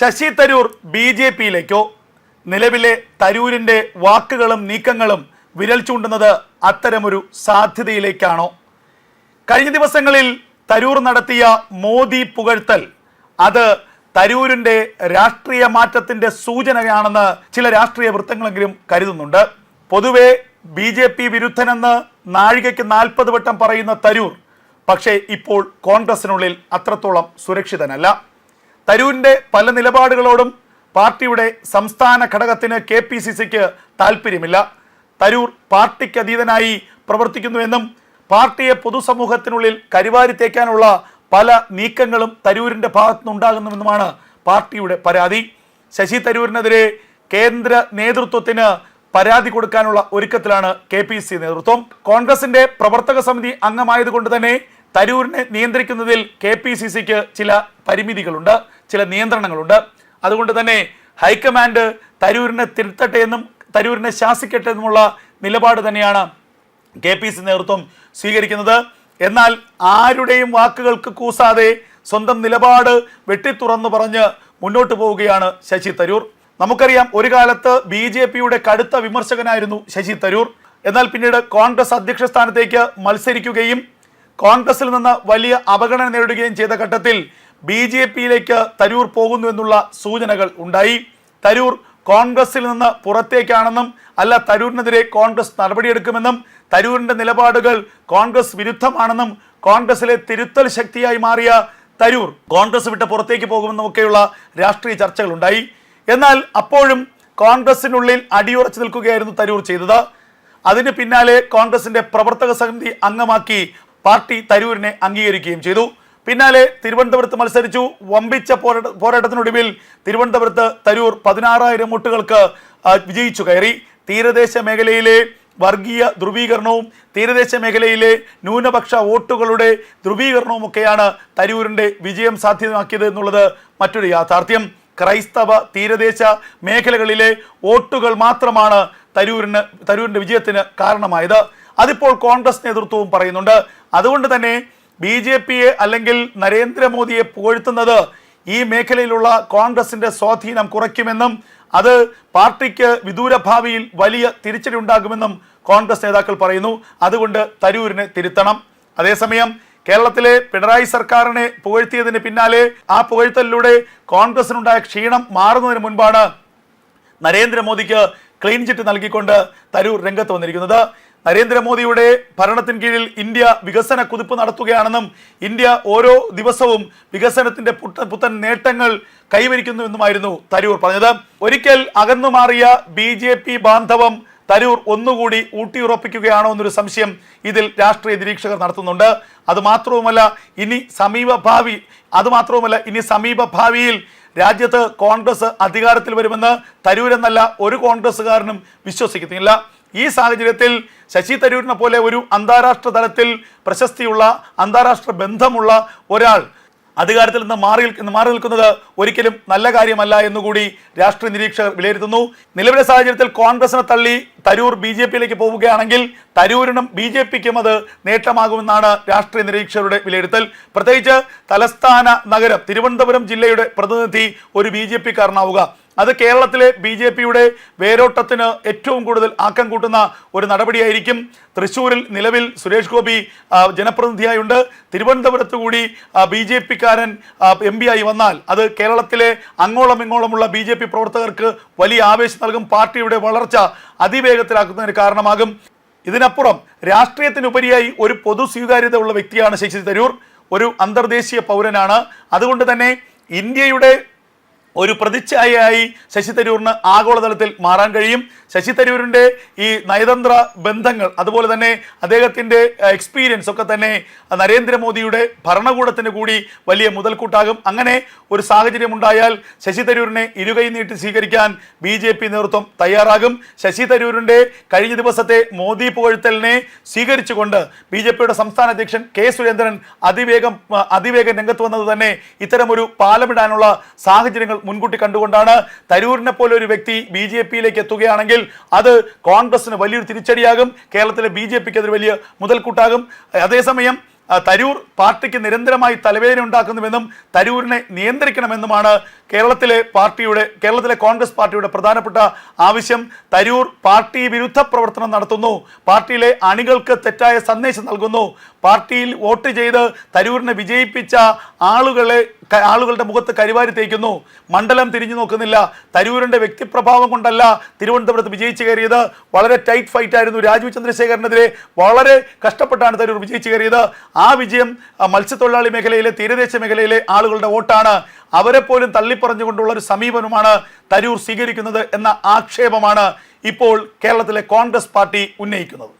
Sasi Tharoor B J പിയിലേക്കോ? നിലവിലെ തരൂരിന്റെ വാക്കുകളും നീക്കങ്ങളും വിരൽ ചൂണ്ടുന്നത് അത്തരമൊരു സാധ്യതയിലേക്കാണോ? കഴിഞ്ഞ ദിവസങ്ങളിൽ തരൂർ നടത്തിയ മോദി പുകഴ്ത്തൽ അത് തരൂരിന്റെ രാഷ്ട്രീയ മാറ്റത്തിന്റെ സൂചനയാണെന്ന് ചില രാഷ്ട്രീയ വൃത്തങ്ങളെങ്കിലും കരുതുന്നുണ്ട്. പൊതുവെ ബി ജെ പി വിരുദ്ധനെന്ന് നാഴികയ്ക്ക് നാൽപ്പത് വട്ടം പറയുന്ന തരൂർ പക്ഷേ ഇപ്പോൾ കോൺഗ്രസിനുള്ളിൽ അത്രത്തോളം സുരക്ഷിതനല്ല. തരൂരിന്റെ പല നിലപാടുകളോടും പാർട്ടിയുടെ സംസ്ഥാന ഘടകത്തിന് കെ പി സി സിക്ക് താല്പര്യമില്ല തരൂർ പാർട്ടിക്ക് അതീതനായി പ്രവർത്തിക്കുന്നുവെന്നും പാർട്ടിയെ പൊതുസമൂഹത്തിനുള്ളിൽ കരിവാരിത്തേക്കാനുള്ള പല നീക്കങ്ങളും തരൂരിന്റെ ഭാഗത്തുനിന്നുണ്ടാകുന്നുവെന്നുമാണ് പാർട്ടിയുടെ പരാതി. ശശി തരൂരിനെതിരെ കേന്ദ്ര നേതൃത്വത്തിന് പരാതി കൊടുക്കാനുള്ള ഒരുക്കത്തിലാണ് കെ പി സി നേതൃത്വം. കോൺഗ്രസിന്റെ പ്രവർത്തക സമിതി അംഗമായതുകൊണ്ട് തന്നെ തരൂരിനെ നിയന്ത്രിക്കുന്നതിൽ കെ പി സി സിക്ക് ചില പരിമിതികളുണ്ട് ചില നിയന്ത്രണങ്ങളുണ്ട്. അതുകൊണ്ട് തന്നെ ഹൈക്കമാൻഡ് തരൂരിനെ തിരുത്തട്ടെ എന്നും തരൂരിനെ ശാസിക്കട്ടെ എന്നുമുള്ള നിലപാട് തന്നെയാണ് കെ പി സി നേതൃത്വം സ്വീകരിക്കുന്നത്. എന്നാൽ ആരുടെയും വാക്കുകൾക്ക് കൂസാതെ സ്വന്തം നിലപാട് വെട്ടിത്തുറന്നു പറഞ്ഞ് മുന്നോട്ട് പോവുകയാണ് ശശി തരൂർ. നമുക്കറിയാം ഒരു കാലത്ത് ബി ജെ പിയുടെ കടുത്ത വിമർശകനായിരുന്നു ശശി തരൂർ. എന്നാൽ പിന്നീട് കോൺഗ്രസ് അധ്യക്ഷ സ്ഥാനത്തേക്ക് മത്സരിക്കുകയും കോൺഗ്രസിൽ നിന്ന് വലിയ അവഗണന നേരിടുകയും ചെയ്ത ഘട്ടത്തിൽ ബി ജെ പിയിലേക്ക് തരൂർ പോകുന്നു എന്നുള്ള സൂചനകൾ ഉണ്ടായി. തരൂർ കോൺഗ്രസിൽ നിന്ന് പുറത്തേക്കാണെന്നും അല്ല തരൂരിനെതിരെ കോൺഗ്രസ് നടപടിയെടുക്കുമെന്നും തരൂരിന്റെ നിലപാടുകൾ കോൺഗ്രസ് വിരുദ്ധമാണെന്നും കോൺഗ്രസിലെ തിരുത്തൽ ശക്തിയായി മാറിയ തരൂർ കോൺഗ്രസ് വിട്ട് പുറത്തേക്ക് പോകുമെന്നും ഒക്കെയുള്ള രാഷ്ട്രീയ ചർച്ചകൾ ഉണ്ടായി. എന്നാൽ അപ്പോഴും കോൺഗ്രസിനുള്ളിൽ അടിയുറച്ചു നിൽക്കുകയായിരുന്നു തരൂർ ചെയ്തത്. അതിന് പിന്നാലെ കോൺഗ്രസിന്റെ പ്രവർത്തക സമിതി അംഗമാക്കി പാർട്ടി തരൂരിനെ അംഗീകരിക്കുകയും ചെയ്തു. പിന്നാലെ തിരുവനന്തപുരത്ത് മത്സരിച്ചു. വമ്പിച്ച പോരാട്ട പോരാട്ടത്തിനൊടുവിൽ തിരുവനന്തപുരത്ത് തരൂർ പതിനാറായിരം വോട്ടുകൾക്ക് വിജയിച്ചു കയറി. തീരദേശ മേഖലയിലെ വർഗീയ ധ്രുവീകരണവും തീരദേശ മേഖലയിലെ ന്യൂനപക്ഷ വോട്ടുകളുടെ ധ്രുവീകരണവും ഒക്കെയാണ് തരൂരിന്റെ വിജയം സാധ്യമാക്കിയത് എന്നുള്ളത് മറ്റൊരു യാഥാർത്ഥ്യം. ക്രൈസ്തവ തീരദേശ മേഖലകളിലെ വോട്ടുകൾ മാത്രമാണ് തരൂരിന് തരൂരിന്റെ വിജയത്തിന് കാരണമായത്. അതിപ്പോൾ കോൺഗ്രസ് നേതൃത്വവും പറയുന്നുണ്ട്. അതുകൊണ്ട് തന്നെ ബി ജെ പിയെ അല്ലെങ്കിൽ നരേന്ദ്രമോദിയെ പുകഴ്ത്തുന്നത് ഈ മേഖലയിലുള്ള കോൺഗ്രസിന്റെ സ്വാധീനം കുറയ്ക്കുമെന്നും അത് പാർട്ടിക്ക് വിദൂര ഭാവിയിൽ വലിയ തിരിച്ചടി ഉണ്ടാകുമെന്നും കോൺഗ്രസ് നേതാക്കൾ പറയുന്നു. അതുകൊണ്ട് തരൂരിനെ തിരുത്തണം. അതേസമയം കേരളത്തിലെ പിണറായി സർക്കാരിനെ പുകഴ്ത്തിയതിന് പിന്നാലെ ആ പുകഴ്ത്തലിലൂടെ കോൺഗ്രസിനുണ്ടായ ക്ഷീണം മാറുന്നതിന് മുൻപാണ് നരേന്ദ്രമോദിക്ക് ക്ലീൻ ചിറ്റ് നൽകിക്കൊണ്ട് തരൂർ രംഗത്ത് വന്നിരിക്കുന്നത്. നരേന്ദ്രമോദിയുടെ ഭരണത്തിന് കീഴിൽ ഇന്ത്യ വികസന കുതിപ്പ് നടത്തുകയാണെന്നും ഇന്ത്യ ഓരോ ദിവസവും വികസനത്തിന്റെ പുത്തൻ നേട്ടങ്ങൾ കൈവരിക്കുന്നുവെന്നുമായിരുന്നു തരൂർ പറഞ്ഞത്. ഒരിക്കൽ അകന്നു മാറിയ ബി ജെ പി ബാന്ധവം തരൂർ ഒന്നുകൂടി ഊട്ടിയുറപ്പിക്കുകയാണോ എന്നൊരു സംശയം ഇതിൽ രാഷ്ട്രീയ നിരീക്ഷകർ നടത്തുന്നുണ്ട്. അതുമാത്രവുമല്ല ഇനി സമീപഭാവി അത് മാത്രവുമല്ല ഇനി സമീപഭാവിയിൽ രാജ്യത്ത് കോൺഗ്രസ് അധികാരത്തിൽ വരുമെന്ന് തരൂരെന്നല്ല ഒരു കോൺഗ്രസ്സുകാരനും വിശ്വസിക്കുന്നില്ല. ഈ സാഹചര്യത്തിൽ ശശി തരൂരിനെ പോലെ ഒരു അന്താരാഷ്ട്ര തലത്തിൽ പ്രശസ്തിയുള്ള അന്താരാഷ്ട്ര ബന്ധമുള്ള ഒരാൾ അധികാരത്തിൽ നിന്ന് മാറി മാറി നിൽക്കുന്നത് ഒരിക്കലും നല്ല കാര്യമല്ല എന്നുകൂടി രാഷ്ട്രീയ നിരീക്ഷകർ വിലയിരുത്തുന്നു. നിലവിലെ സാഹചര്യത്തിൽ കോൺഗ്രസിനെ തള്ളി തരൂർ ബി ജെ പിയിലേക്ക് പോവുകയാണെങ്കിൽ തരൂരിനും ബി ജെ പിക്കും അത് നേട്ടമാകുമെന്നാണ് രാഷ്ട്രീയ നിരീക്ഷകരുടെ വിലയിരുത്തൽ. പ്രത്യേകിച്ച് തലസ്ഥാന നഗരം തിരുവനന്തപുരം ജില്ലയുടെ പ്രതിനിധി ഒരു ബി ജെ പിക്കാരനാവുക. അത് കേരളത്തിലെ ബി ജെ പിയുടെ വേരോട്ടത്തിന് ഏറ്റവും കൂടുതൽ ആക്കം കൂട്ടുന്ന ഒരു നടപടിയായിരിക്കും. തൃശ്ശൂരിൽ നിലവിൽ സുരേഷ് ഗോപി ജനപ്രതിനിധിയായുണ്ട്. തിരുവനന്തപുരത്ത് കൂടി ബി ജെ പിക്കാരൻ എം പി ആയി വന്നാൽ അത് കേരളത്തിലെ അങ്ങോളം ഇങ്ങോളമുള്ള ബി ജെ പി പ്രവർത്തകർക്ക് വലിയ ആവേശം നൽകും. പാർട്ടിയുടെ വളർച്ച അതിവേഗത്തിലാക്കുന്നതിന് കാരണമാകും. ഇതിനപ്പുറം രാഷ്ട്രീയത്തിനുപരിയായി ഒരു പൊതു സ്വീകാര്യത ഉള്ള വ്യക്തിയാണ് ശശി തരൂർ. ഒരു അന്തർദേശീയ പൗരനാണ്. അതുകൊണ്ട് തന്നെ ഇന്ത്യയുടെ ഒരു പ്രതിച്ഛായയായി ശശി തരൂരിന് ആഗോളതലത്തിൽ മാറാൻ കഴിയും. ശശി തരൂരിന്റെ ഈ നയതന്ത്ര ബന്ധങ്ങൾ അതുപോലെ തന്നെ അദ്ദേഹത്തിന്റെ എക്സ്പീരിയൻസ് ഒക്കെ തന്നെ നരേന്ദ്രമോദിയുടെ ഭരണകൂടത്തിന് കൂടി വലിയ മുതൽക്കൂട്ടാകും. അങ്ങനെ ഒരു സാഹചര്യം ഉണ്ടായാൽ ശശി തരൂരിനെ ഇരുകൈ നീട്ടി സ്വീകരിക്കാൻ ബി ജെ പി നേതൃത്വം തയ്യാറാകും. ശശി തരൂരിന്റെ കഴിഞ്ഞ ദിവസത്തെ മോദി പുകഴ്ത്തലിനെ സ്വീകരിച്ചുകൊണ്ട് ബി ജെ പിയുടെ സംസ്ഥാന അധ്യക്ഷൻ കെ സുരേന്ദ്രൻ അതിവേഗം അതിവേഗം രംഗത്ത് വന്നത് തന്നെ ഇത്തരമൊരു പാലമിടാനുള്ള സാഹചര്യങ്ങൾ മുൻകൂട്ടി കണ്ടുകൊണ്ടാണ് തരൂരിനെ പോലെ ഒരു വ്യക്തി ബി ജെ പിയിലേക്ക് എത്തുകയാണെങ്കിൽ അത് കോൺഗ്രസിന് വലിയൊരു തിരിച്ചടിയാകും. കേരളത്തിലെ ബി ജെ പിക്ക് അതൊരു വലിയ മുതൽക്കൂട്ടാകും. അതേസമയം തരൂർ പാർട്ടിക്ക് നിരന്തരമായി തലവേദന ഉണ്ടാക്കുന്നുവെന്നും തരൂരിനെ നിയന്ത്രിക്കണമെന്നുമാണ് കേരളത്തിലെ പാർട്ടിയുടെ കേരളത്തിലെ കോൺഗ്രസ് പാർട്ടിയുടെ പ്രധാനപ്പെട്ട ആവശ്യം. തരൂർ പാർട്ടി വിരുദ്ധ പ്രവർത്തനം നടത്തുന്നു. പാർട്ടിയിലെ അണികൾക്ക് തെറ്റായ സന്ദേശം നൽകുന്നു. പാർട്ടിയിൽ വോട്ട് ചെയ്ത് തരൂരിനെ വിജയിപ്പിച്ച ആളുകളെ ആളുകളുടെ മുഖത്ത് കരിവാരി തേക്കുന്നു. മണ്ഡലം തിരിഞ്ഞു നോക്കുന്നില്ല. തരൂരിന്റെ വ്യക്തിപ്രഭാവം കൊണ്ടല്ല തിരുവനന്തപുരത്ത് വിജയിച്ചു കയറിയത്. വളരെ ടൈറ്റ് ഫൈറ്റ് ആയിരുന്നു രാജീവ് ചന്ദ്രശേഖരനെതിരെ. വളരെ കഷ്ടപ്പെട്ടാണ് തരൂർ വിജയിച്ചു കയറിയത്. ആ വിജയം മത്സ്യത്തൊഴിലാളി മേഖലയിലെ തീരദേശ മേഖലയിലെ ആളുകളുടെ വോട്ടാണ്. അവരെ പോലും തള്ളിപ്പറഞ്ഞുകൊണ്ടുള്ള ഒരു സമീപനമാണ് തരൂർ സ്വീകരിക്കുന്നത് എന്ന ആക്ഷേപമാണ് ഇപ്പോൾ കേരളത്തിലെ കോൺഗ്രസ് പാർട്ടി ഉന്നയിക്കുന്നത്.